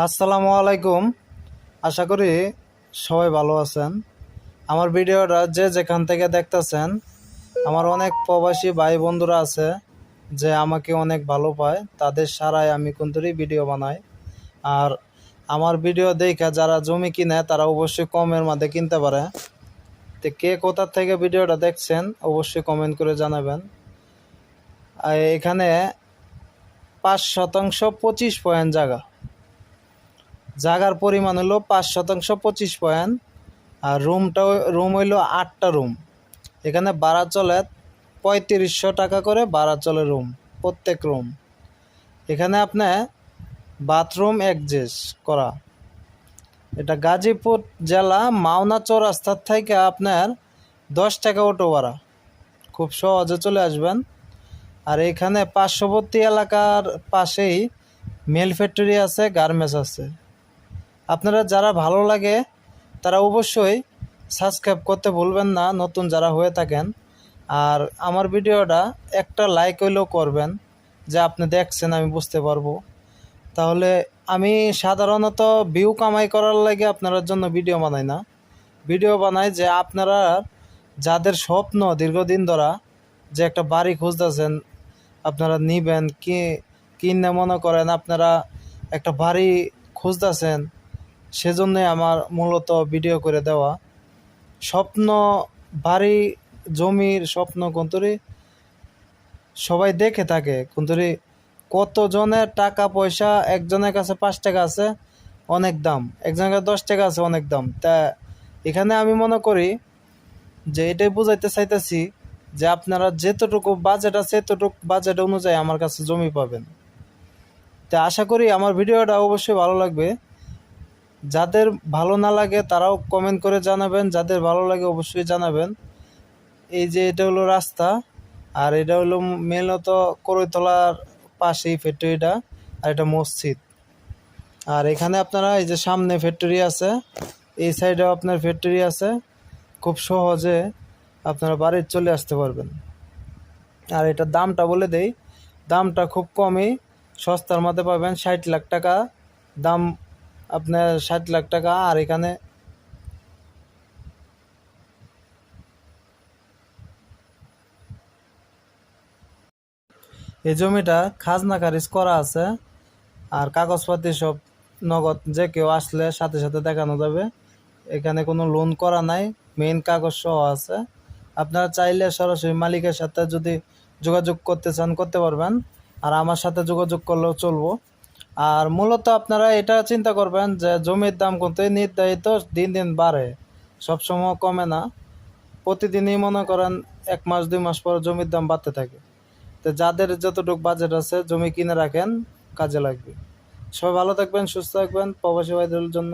আসসালামু আলাইকুম। আশা করি সবাই ভালো আছেন। আমার ভিডিওটা যে যেখান থেকে দেখতেছেন, আমার অনেক প্রবাসী ভাই বন্ধুরা আছে যে আমাকে অনেক ভালো পায়, তাদের সারাই আমি কুন্তরি ভিডিও বানাই। আর আমার ভিডিও দেখে যারা জমি কিনে, তারা অবশ্যই কমের মধ্যে কিনতে পারে। তো কে কোথা থেকে ভিডিওটা দেখছেন, অবশ্যই কমেন্ট করে জানাবেন। এখানে পাঁচ শতাংশ পঁচিশ পয়েন্ট জায়গা। জায়গার পরিমাণ হলো পাঁচ শতাংশ, পঁচিশ পয়েন্ট। আর রুমটা রুম হইল আটটা রুম। এখানে ভাড়া চলে পঁয়ত্রিশশো টাকা করে ভাড়া চলে রুম, প্রত্যেক রুম। এখানে আপনি বাথরুম অ্যাডজাস্ট করা। এটা গাজীপুর জেলা মাওনা চৌরাস্তার থেকে আপনার দশ টাকা অটো ভাড়া। খুব সহজে চলে আসবেন। আর এখানে পার্শ্ববর্তী এলাকার পাশেই মেল ফ্যাক্টরি আছে, গার্মেন্টস আছে। আপনারা যারা ভালো লাগে, তারা অবশ্যই সাবস্ক্রাইব করতে ভুলবেন না, নতুন যারা হয়ে থাকেন। আর আমার ভিডিওটা একটা লাইক হইলেও করবেন, যে আপনি দেখছেন, আমি বুঝতে পারব। তাহলে আমি সাধারণত ভিউ কামাই করার লাগে আপনার জন্য ভিডিও বানাই না। ভিডিও বানাই যে আপনারা যাদের স্বপ্ন দীর্ঘদিন ধরা যে একটা বাড়ি খুঁজতেছেন, আপনারা নিবেন, কি, কিনে মনে করেন আপনারা একটা বাড়ি খুঁজতেছেন সেজন্যই আমার মূলত ভিডিও করে দেওয়া। স্বপ্ন, বাড়ি, জমির স্বপ্ন কন্তরি সবাই দেখে থাকে। কন্তরি কতজনের টাকা, পয়সা, একজনের কাছে পাঁচ টাকা আছে, অনেক দাম। একজনের কাছে দশ টাকা আছে, অনেক দাম। তা এখানে আমি মনে করি যে এটাই বুঝাইতে চাইতেছি যে আপনারা যেতটুকু বাজেট আছে, এতটুকু বাজেট অনুযায়ী আমার কাছে জমি পাবেন। তা আশা করি আমার ভিডিওটা অবশ্যই ভালো লাগবে। যাদের ভালো না লাগে তারাও কমেন্ট করে জানাবেন, যাদের ভালো লাগে অবশ্যই জানাবেন। এই যে এটা হলো রাস্তা, আর এটা হলো মেলত করইতলার পাশেই ফ্যাক্টরিটা আর এটা মসজিদ। আর এখানে আপনারা এই যে সামনে ফ্যাক্টরি আছে, এই সাইডেও আপনার ফ্যাক্টরি আছে। খুব সহজে আপনারা বাড়ির চলে আসতে পারবেন। আর এটার দামটা বলে দেই, দামটা খুব কমই, সস্তার মধ্যে পাবেন ষাট লাখ টাকা। দাম আপনার ষাট লাখ টাকা আর এখানে এই জমিটা খাজনা খারিজ করা আছে আর কাগজপাতি সব নগদ যে কেউ আসলে সাথে সাথে দেখানো যাবে। এখানে কোনো লোন করা নাই মেইন কাগজ সহ আছে। আপনারা চাইলে সরাসরি মালিকের সাথে যদি যোগাযোগ করতে চান, করতে পারবেন। আর আমার সাথে যোগাযোগ করলেও চলবো। আর মূলত আপনারা এটা চিন্তা করবেন যে জমির দাম কিন্তু নির্ধারিত দিন দিন বাড়ে সবসময় কমে না। প্রতিদিনই মনে করেন এক মাস, দুই মাস পর জমির দাম বাড়তে থাকে। তো যাদের যতটুকু বাজেট আছে, জমি কিনে রাখেন, কাজে লাগবে। সবাই ভালো থাকবেন, সুস্থ থাকবেন। প্রবাসী ভাইদের জন্য